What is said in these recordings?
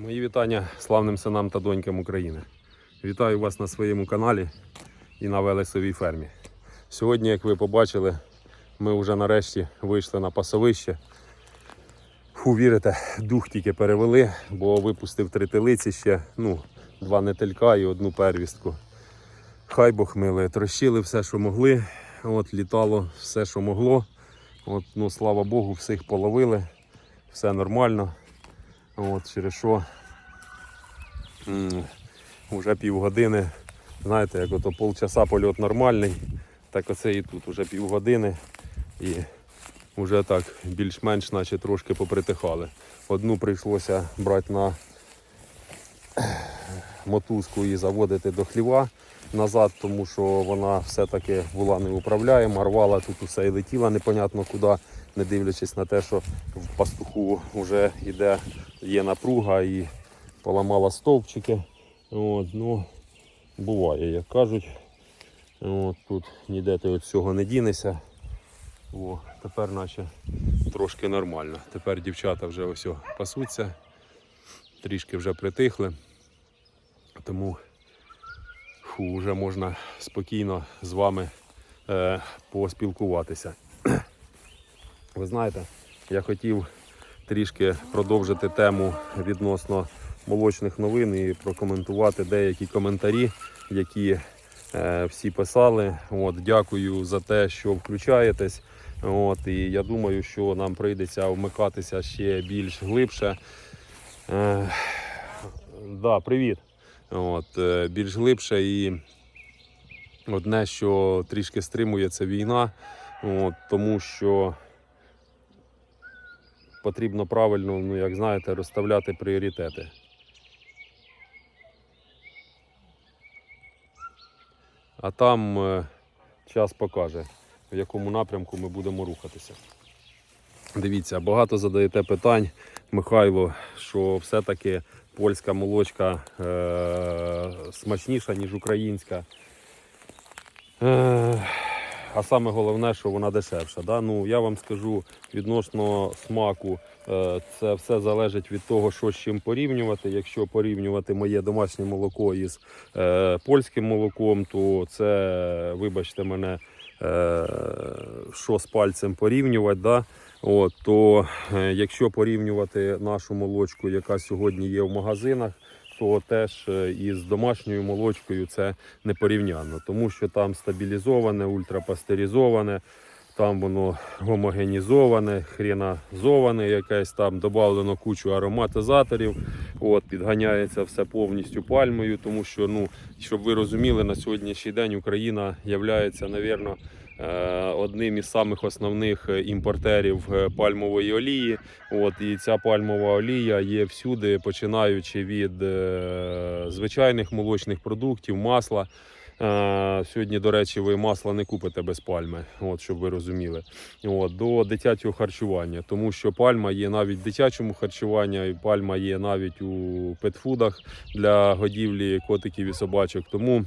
Мої вітання славним синам та донькам України. Вітаю вас на своєму каналі і на Велесовій фермі. Сьогодні, як ви побачили, ми вже нарешті вийшли на пасовище. Фу, вірите, дух тільки перевели, бо випустив три телиці ще, ну, два нетелька і одну первістку. Хай Бог миле, трощили все, що могли. От, літало все, що могло. От, ну, слава Богу, всіх половили, все нормально. От, через що вже півгодини, знаєте, як ото полчаса польот нормальний, так оце і тут вже півгодини і вже так більш-менш наче трошки попритихали. Одну прийшлося брати на мотузку і заводити до хліва назад, тому що вона все-таки була неуправляєма, рвала тут усе і летіла непонятно куди, не дивлячись на те, що в пастуху вже йде, є напруга і поламала стовпчики. От, ну, буває, як кажуть. От, тут ніде ти від цього не дінешся. О, тепер наче трошки нормально. Тепер дівчата вже ось пасуться, трішки вже притихли. Тому фу, вже можна спокійно з вами е, поспілкуватися. Ви знаєте, я хотів трішки продовжити тему відносно молочних новин і прокоментувати деякі коментарі, які е, всі писали. От, дякую за те, що включаєтесь. От, і я думаю, що нам прийдеться вмикатися ще більш глибше. Е, да, привіт. От, е, більш глибше і одне, що трішки стримує, це війна, от, тому що потрібно правильно, ну як знаєте, розставляти пріоритети. А там е, час покаже, в якому напрямку ми будемо рухатися. Дивіться, багато задаєте питань, Михайло, що все-таки польська молочка е- смачніша, ніж українська. Е- а саме головне, що вона дешевша. Да? Ну, я вам скажу відносно смаку, е, це все залежить від того, що з чим порівнювати. Якщо порівнювати моє домашнє молоко із е, польським молоком, то це, вибачте мене, е, що з пальцем порівнювати. Да? От, то якщо порівнювати нашу молочку, яка сьогодні є в магазинах, то теж е, із домашньою молочкою це не порівняно, тому що там стабілізоване, ультрапастеризоване, там воно гомогенізоване, хреназоване, якесь там додано кучу ароматизаторів. От, підганяється все повністю пальмою, тому що, ну, щоб ви розуміли, на сьогоднішній день Україна є, навірно, одним із самих основних е, імпортерів е, пальмової олії. От, і ця пальмова олія є всюди, починаючи від е, звичайних молочних продуктів, масла. Е, Сьогодні, до речі, ви масла не купите без пальми, от, щоб ви розуміли. От, до дитячого харчування, тому що пальма є навіть в дитячому харчуванні, і пальма є навіть у петфудах для годівлі котиків і собачок. Тому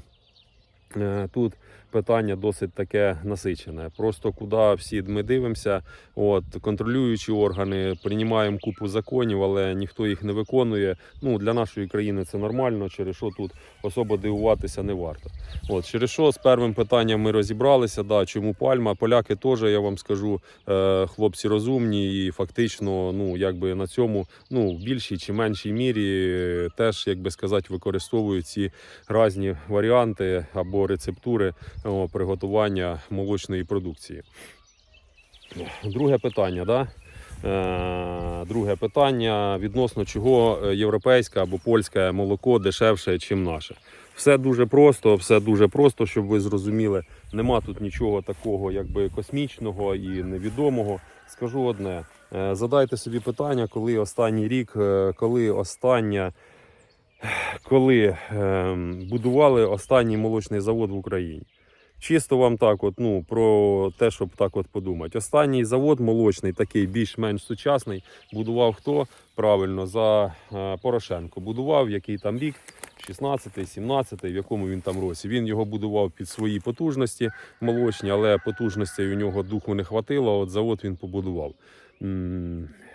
е, тут питання досить таке насичене. Просто куди всі ми дивимося, от контролюючі органи приймаємо купу законів, але ніхто їх не виконує. Ну для нашої країни це нормально, через що тут особо дивуватися не варто. От через що з першим питанням ми розібралися. Да, чому пальма? Поляки теж я вам скажу, е, хлопці розумні і фактично, ну якби на цьому, ну в більшій чи меншій мірі е, теж, як сказати, використовують ці різні варіанти або рецептури о, приготування молочної продукції. Друге питання, да? Е, друге питання відносно чого європейське або польське молоко дешевше, ніж наше. Все дуже просто, все дуже просто, щоб ви зрозуміли. Нема тут нічого такого, якби космічного і невідомого. Скажу одне: е, задайте собі питання, коли останній рік, е, коли остання, коли ем, будували останній молочний завод в Україні. Чисто вам так, от, ну, про те, щоб так от подумати. Останній завод молочний, такий більш-менш сучасний, будував хто? Правильно, за е, Порошенко. Будував, який там рік, 16-й, 17-й, в якому він там році. Він його будував під свої потужності молочні, але потужностей у нього духу не хватило, от завод він побудував.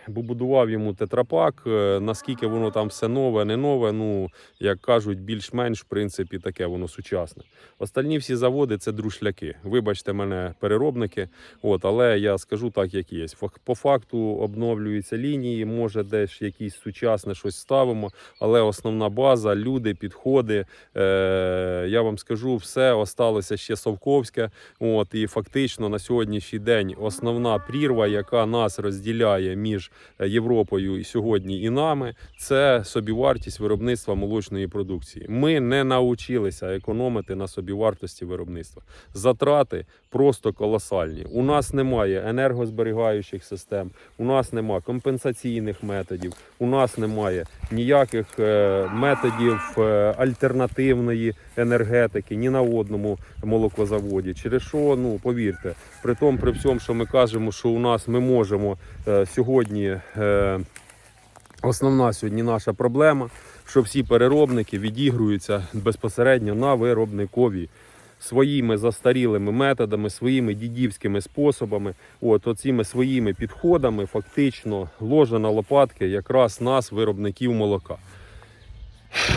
М, побудував йому тетрапак. Е, Наскільки воно там все нове, не нове, ну як кажуть, більш-менш в принципі таке воно сучасне. Остальні всі заводи це друшляки. Вибачте мене, переробники. От, але я скажу так, як є. По факту обновлюються лінії, може десь якісь сучасне щось ставимо, але основна база, люди, підходи. Е, я вам скажу, все осталося ще Совковське. От, і фактично на сьогоднішній день основна прірва, яка нас розділяє між Європою і сьогодні і нами, це собівартість виробництва молочної продукції. Ми не навчилися економити на собівартості виробництва. Затрати просто колосальні. У нас немає енергозберігаючих систем, у нас немає компенсаційних методів, у нас немає ніяких е, методів е, альтернативної енергетики ні на одному молокозаводі. Через що, ну повірте, при тому, при всьому, що ми кажемо, що у нас ми можемо е, сьогодні. Е, Основна сьогодні наша проблема, що всі переробники відігруються безпосередньо на виробникові своїми застарілими методами, своїми дідівськими способами, от оціми своїми підходами, фактично ложа на лопатки якраз нас, виробників молока.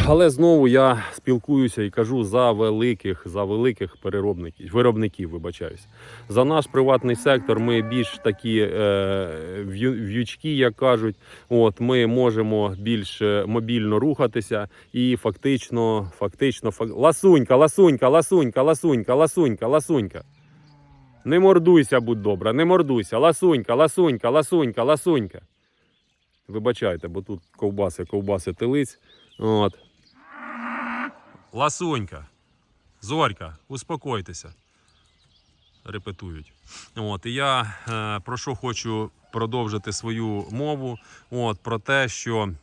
Але знову я спілкуюся і кажу за великих, за великих переробників, виробників, вибачаюсь. За наш приватний сектор ми більш такі е, в'ючки, як кажуть. От ми можемо більш е, мобільно рухатися і фактично, фактично, фак... ласунька, ласунька, ласунька, ласунька, ласунька, ласунька. Не мордуйся, будь добра, не мордуйся. Ласунька, ласунька, ласунька, ласунька. Вибачайте, бо тут ковбаси, ковбаси телиць. От. Ласунька. Зорька, успокойтеся. Репетують. От, і я е, про що хочу продовжити свою мову. От, про те, що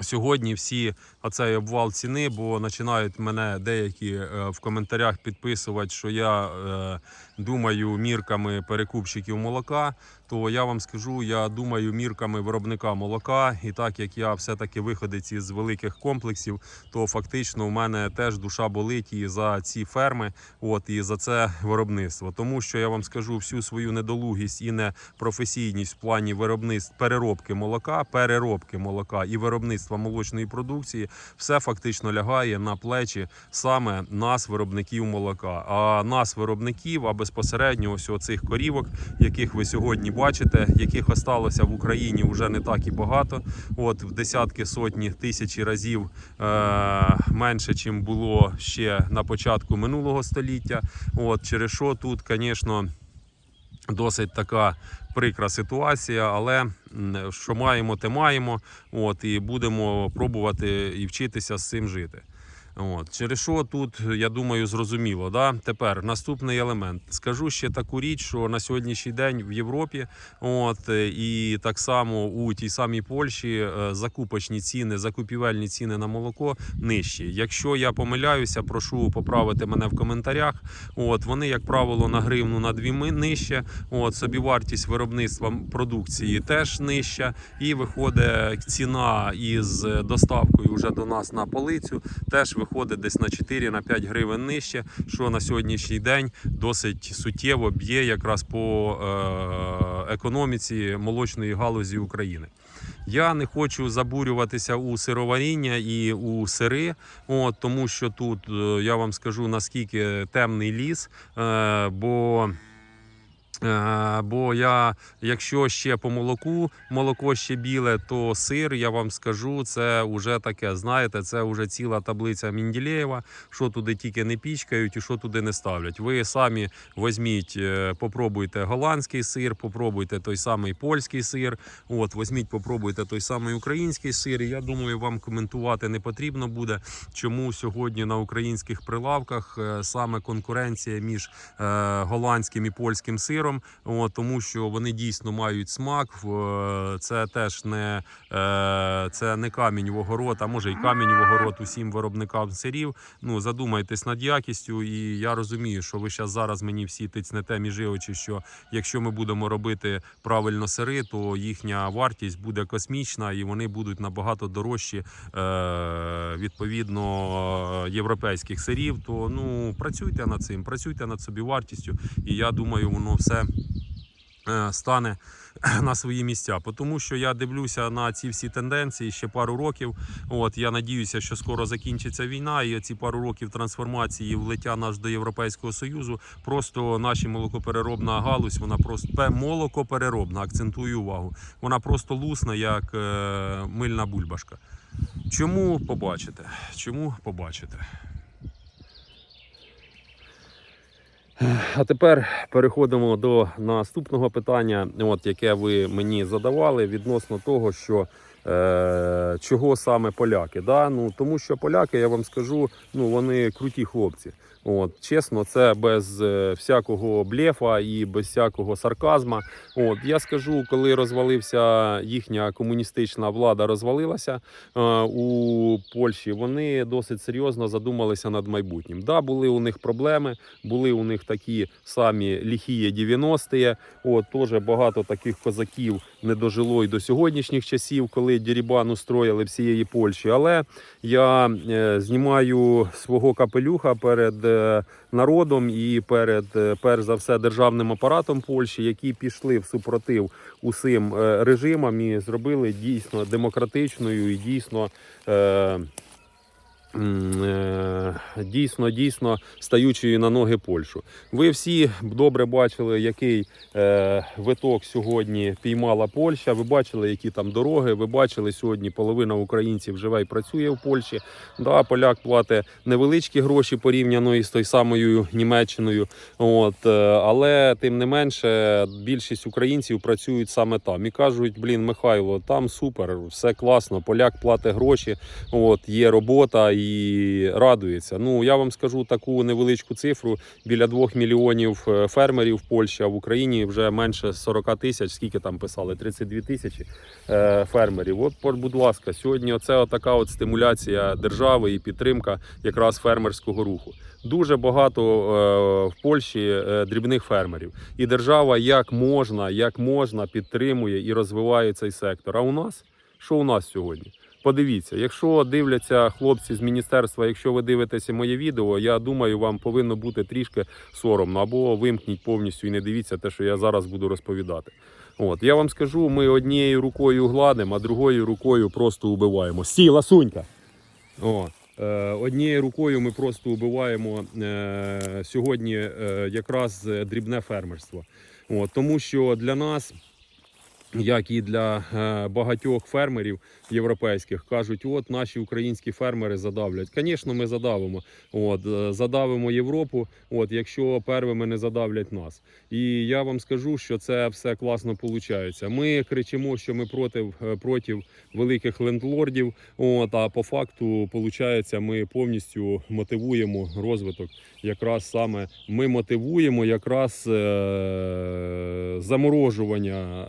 сьогодні всі оцей обвал ціни, бо починають мене деякі е, в коментарях підписувати, що я е, думаю мірками перекупщиків молока. То я вам скажу, я думаю мірками виробника молока, і так як я все-таки виходець із великих комплексів, то фактично у мене теж душа болить і за ці ферми, от і за це виробництво. Тому що я вам скажу всю свою недолугість і непрофесійність в плані виробництв переробки молока, переробки молока і виробництва молочної продукції, все фактично лягає на плечі саме нас, виробників молока. А нас, виробників, а безпосередньо ось оцих корівок, яких ви сьогодні бачите, яких осталося в Україні вже не так і багато. От в десятки сотні тисячі разів е- менше, чим було ще на початку минулого століття. От через що тут, звісно. Досить така прикра ситуація, але що маємо, те маємо. От і будемо пробувати і вчитися з цим жити. От через що тут я думаю зрозуміло. Да? Тепер наступний елемент. Скажу ще таку річ, що на сьогоднішній день в Європі, от е, і так само у тій самій Польщі е, закупочні ціни, закупівельні ціни на молоко нижчі. Якщо я помиляюся, прошу поправити мене в коментарях. От вони, як правило, на гривну на дві ми- нижче. От собівартість виробництва продукції теж нижча, і виходить ціна із доставкою вже до нас на полицю, теж виходить десь на 4 на 5 гривень нижче, що на сьогоднішній день досить суттєво б'є якраз по е, економіці молочної галузі України. Я не хочу забурюватися у сироваріння і у сири, от, тому що тут е, я вам скажу наскільки темний ліс, е, бо. Е, Бо я, якщо ще по молоку, молоко ще біле, то сир, я вам скажу, це вже таке. Знаєте, це вже ціла таблиця Мінділеєва, що туди тільки не пічкають і що туди не ставлять. Ви самі візьміть, е, попробуйте голландський сир, попробуйте той самий польський сир. От, візьміть, попробуйте той самий український сир. І я думаю, вам коментувати не потрібно буде, чому сьогодні на українських прилавках е, саме конкуренція між голландським і польським сиром, от, тому що вони дійсно мають смак. е, Це теж не, е, це не камінь в огород, а може й камінь в огород усім виробникам сирів. Ну задумайтесь над якістю, і я розумію, що ви зараз зараз мені всі тицнете між очі, що якщо ми будемо робити правильно сири, то їхня вартість буде космічна і вони будуть набагато дорожчі е, відповідно європейських сирів. То ну працюйте над цим, працюйте над собівартістю, і я думаю, воно все е, стане на свої місця. Тому що я дивлюся на ці всі тенденції ще пару років. От я надіюся, що скоро закінчиться війна, і ці пару років трансформації влиття наш до Європейського Союзу. Просто наші молокопереробна галузь, вона просто молокопереробна, акцентую увагу. Вона просто лусна, як е, мильна бульбашка. Чому побачите? Чому побачите? А тепер переходимо до наступного питання, от яке ви мені задавали відносно того, що е, чого саме поляки. Да? Ну, тому що поляки, я вам скажу, ну вони круті хлопці. От, чесно, це без е, всякого блефа і без всякого сарказма. От, я скажу, коли розвалився їхня комуністична влада, розвалилася е, у Польщі, вони досить серйозно задумалися над майбутнім. Да, були у них проблеми, були у них такі самі ліхіє 90-ті. От теж багато таких козаків не дожило й до сьогоднішніх часів, коли Дірібан устроїли всієї Польщі. Але я е, знімаю свого капелюха перед е, народом і перед е, перш за все державним апаратом Польщі, які пішли в супротив усім режимам і зробили дійсно демократичною і дійсно. Е, Дійсно, дійсно стаючою на ноги Польщу. Ви всі добре бачили, який е, виток сьогодні піймала Польща. Ви бачили, які там дороги. Ви бачили сьогодні половина українців живе і працює в Польщі. Да, поляк платить невеличкі гроші порівняно із той самою Німеччиною. От, е, але тим не менше, більшість українців працюють саме там і кажуть: блін, Михайло, там супер, все класно. Поляк платить гроші, от є робота і радується. Ну я вам скажу таку невеличку цифру: біля 2 мільйонів е, фермерів в Польщі, а в Україні вже менше 40 тисяч. Скільки там писали? 32 тисячі е, фермерів. От, будь ласка, сьогодні оце така от стимуляція держави і підтримка якраз фермерського руху. Дуже багато е, в Польщі дрібних фермерів, і держава як можна, як можна підтримує і розвиває цей сектор. А у нас що у нас сьогодні? Подивіться, якщо дивляться хлопці з міністерства, якщо ви дивитеся моє відео, я думаю, вам повинно бути трішки соромно або вимкніть повністю і не дивіться те, що я зараз буду розповідати. От я вам скажу, ми однією рукою гладимо, а другою рукою просто убиваємо. Сі, ласунька! О, е, однією рукою ми просто убиваємо е, сьогодні е, якраз дрібне фермерство. Тому що для нас як і для е, багатьох фермерів європейських кажуть, от наші українські фермери задавлять. Звісно, ми задавимо. От е, задавимо Європу. От якщо первими не задавлять нас. І я вам скажу, що це все класно виходить. Ми кричимо, що ми проти, е, проти великих лендлордів. От а по факту, виходить, ми повністю мотивуємо розвиток. Якраз саме ми мотивуємо якраз е- заморожування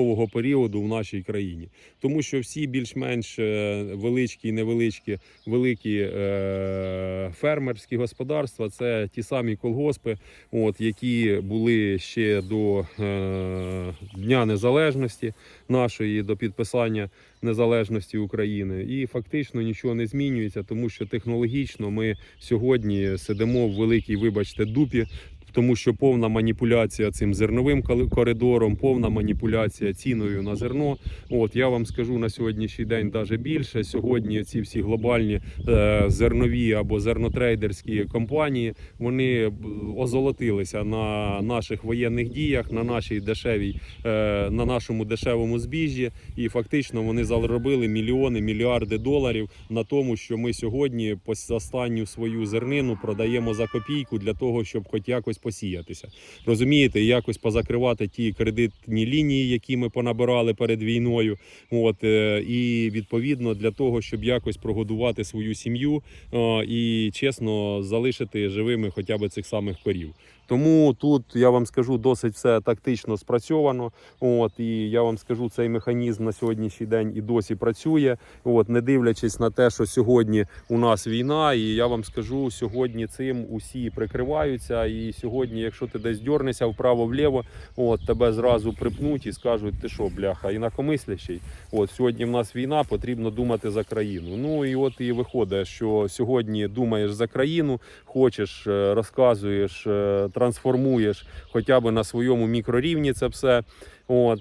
совкового періоду в нашій країні, тому що всі більш-менш е, величкі, і невеличкі, великі е- фермерські господарства це ті самі колгоспи, от які були ще до е- Дня Незалежності нашої, до підписання незалежності України, і фактично нічого не змінюється, тому що технологічно ми сьогодні сидимо в великій, вибачте, дупі. Тому що повна маніпуляція цим зерновим коридором, повна маніпуляція ціною на зерно. От я вам скажу на сьогоднішній день навіть більше. Сьогодні ці всі глобальні е, зернові або зернотрейдерські компанії вони озолотилися на наших воєнних діях, на нашій дешевій, е, на нашому дешевому збіжжі, і фактично вони заробили мільйони, мільярди доларів на тому, що ми сьогодні пос- останню свою зернину продаємо за копійку для того, щоб хоч якось посіятися. Розумієте, якось позакривати ті кредитні лінії, які ми понабирали перед війною. От е, і відповідно для того, щоб якось прогодувати свою сім'ю е, і чесно залишити живими хоча б цих самих корів. Тому тут я вам скажу досить все тактично спрацьовано. От і я вам скажу, цей механізм на сьогоднішній день і досі працює. От, не дивлячись на те, що сьогодні у нас війна, і я вам скажу, сьогодні цим усі прикриваються. І сьогодні, якщо ти десь дьорнешся вправо-вліво, от тебе зразу припнуть і скажуть, ти що, бляха, інакомислящий. От сьогодні в нас війна, потрібно думати за країну. Ну і от і виходить, що сьогодні думаєш за країну, хочеш, е, розказуєш, е, трансформуєш хоча б на своєму мікрорівні це все. От.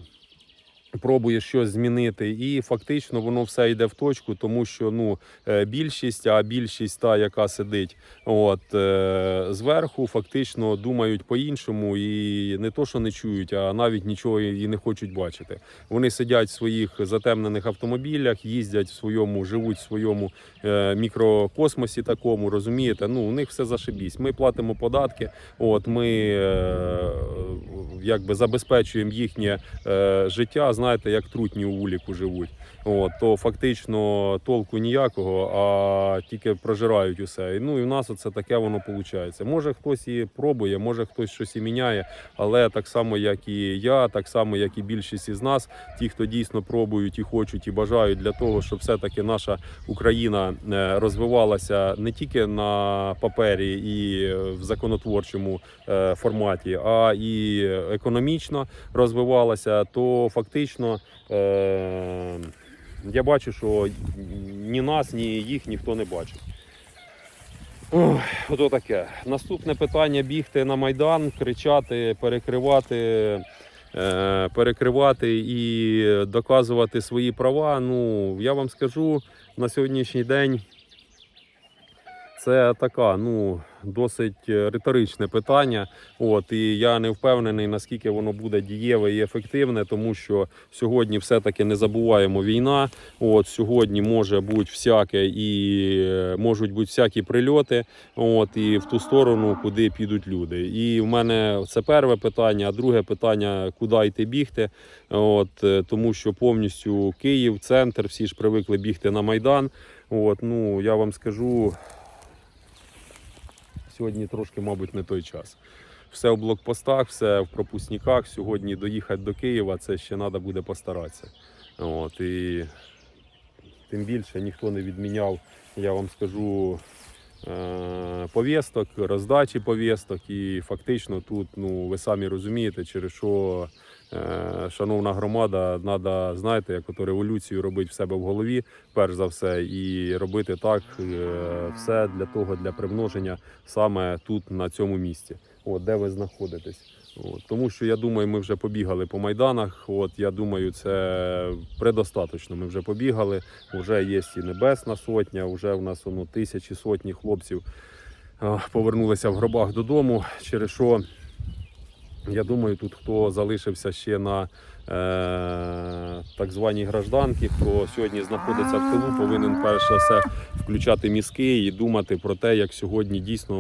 Пробує щось змінити, і фактично воно все йде в точку, тому що ну е, більшість, а більшість та, яка сидить, от е, зверху, фактично думають по-іншому і не то, що не чують, а навіть нічого і не хочуть бачити. Вони сидять в своїх затемнених автомобілях, їздять в своєму, живуть в своєму е, мікрокосмосі такому, розумієте? Ну, у них все зашибісь. Ми платимо податки, от ми якби забезпечуємо їхнє життя, знаєте, як трутні у вуліку живуть. От, то фактично толку ніякого, а тільки прожирають усе. І, Ну і в нас оце таке воно виходить. Може хтось і пробує, може хтось щось і міняє, але так само, як і я, так само, як і більшість із нас, ті, хто дійсно пробують і хочуть, і бажають для того, щоб все-таки наша Україна е, розвивалася не тільки на папері і в законотворчому е, форматі, а і економічно розвивалася, то фактично е, я бачу, що ні нас, ні їх ніхто не бачить. Ох, ото таке. Наступне питання бігти на Майдан, кричати, перекривати, е, перекривати і доказувати свої права. Ну, я вам скажу на сьогоднішній день. Це така, ну досить е, риторичне питання. От і я не впевнений, наскільки воно буде дієве і ефективне, тому що сьогодні все-таки не забуваємо війна. От сьогодні може бути всяке і е, можуть бути всякі прильоти. От і в ту сторону, куди підуть люди. І в мене це перше питання. А друге питання, куди йти бігти. От е, тому що повністю Київ, центр, всі ж привикли бігти на майдан. От ну я вам скажу сьогодні трошки, мабуть, не той час. Все в блокпостах, все в пропускниках. Сьогодні доїхати до Києва це ще треба буде постаратися. От, і тим більше ніхто не відміняв, я вам скажу, е, повісток, роздачі повісток. І фактично тут, ну ви самі розумієте, через що. Е, Шановна громада, треба, знаєте, як ото революцію робити в себе в голові, перш за все, і робити так е, все для того, для примноження саме тут, на цьому місці, от, де ви знаходитесь. От, тому що я думаю, ми вже побігали по майданах. От я думаю, це предостаточно. Ми вже побігали. Вже є і небесна сотня, вже в нас воно тисячі сотні хлопців повернулися в гробах додому. Через що я думаю, тут хто залишився ще на е, так званій гражданки, хто сьогодні знаходиться в тилу, повинен перш за все включати мізки і думати про те, як сьогодні дійсно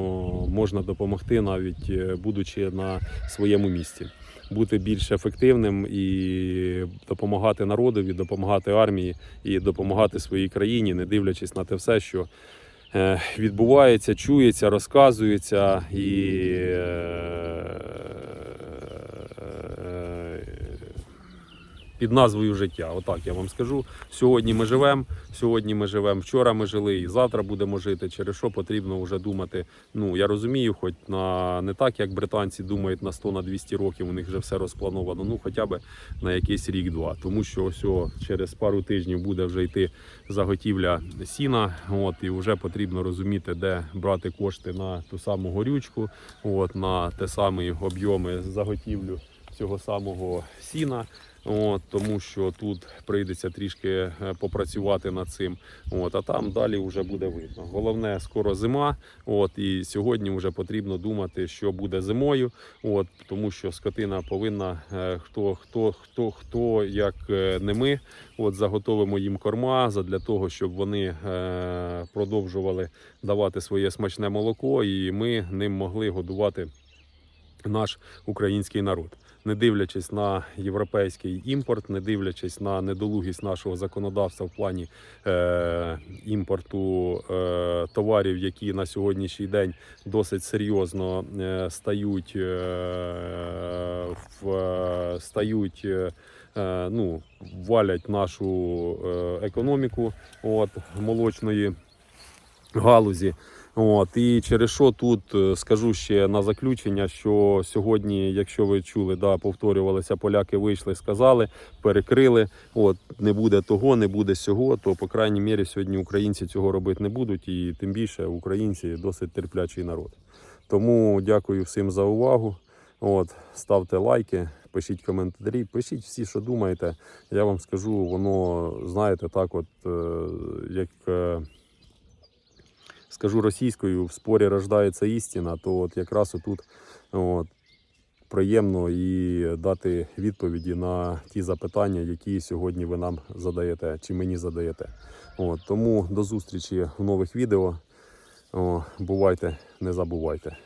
можна допомогти, навіть е, будучи на своєму місці. Бути більш ефективним і допомагати народові, допомагати армії і допомагати своїй країні, не дивлячись на те все, що е, відбувається, чується, розказується і під назвою життя. Отак я вам скажу. Сьогодні ми живемо, сьогодні ми живемо, вчора ми жили і завтра будемо жити. Через що потрібно вже думати. Ну я розумію, хоч на не так, як британці думають на 100 на 200 років, у них вже все розплановано. Ну хоча б на якийсь рік-два. Тому що ось через пару тижнів буде вже йти заготівля сіна. От і вже потрібно розуміти, де брати кошти на ту саму горючку, от на те самі об'єми заготівлю цього самого сіна. От, тому що тут прийдеться трішки е, попрацювати над цим. От, а там далі вже буде видно. Головне, скоро зима. От, і сьогодні вже потрібно думати, що буде зимою. От, тому що скотина повинна е, хто, хто, хто, хто, як е, не ми, от заготовимо їм корма для того, щоб вони продовжували давати своє смачне молоко, і ми ним могли годувати наш український народ, не дивлячись на європейський імпорт, не дивлячись на недолугість нашого законодавства в плані е, імпорту е, товарів, які на сьогоднішній день досить серйозно е, стають, е, в, е, стають. е, Ну, валять нашу е, економіку от, молочної галузі. От і через що тут е, скажу ще на заключення, що сьогодні, якщо ви чули, да, повторювалися, поляки вийшли, сказали, перекрили. От не буде того, не буде сього, то по крайній мірі сьогодні українці цього робити не будуть, і тим більше українці досить терплячий народ. Тому дякую всім за увагу. От, ставте лайки, пишіть коментарі, пишіть всі, що думаєте. Я вам скажу, воно, знаєте, так, от е, як. Скажу російською, в спорі рождається істина, то от якраз отут от, приємно і дати відповіді на ті запитання, які сьогодні ви нам задаєте чи мені задаєте. От, тому до зустрічі в нових відео. О, бувайте, не забувайте.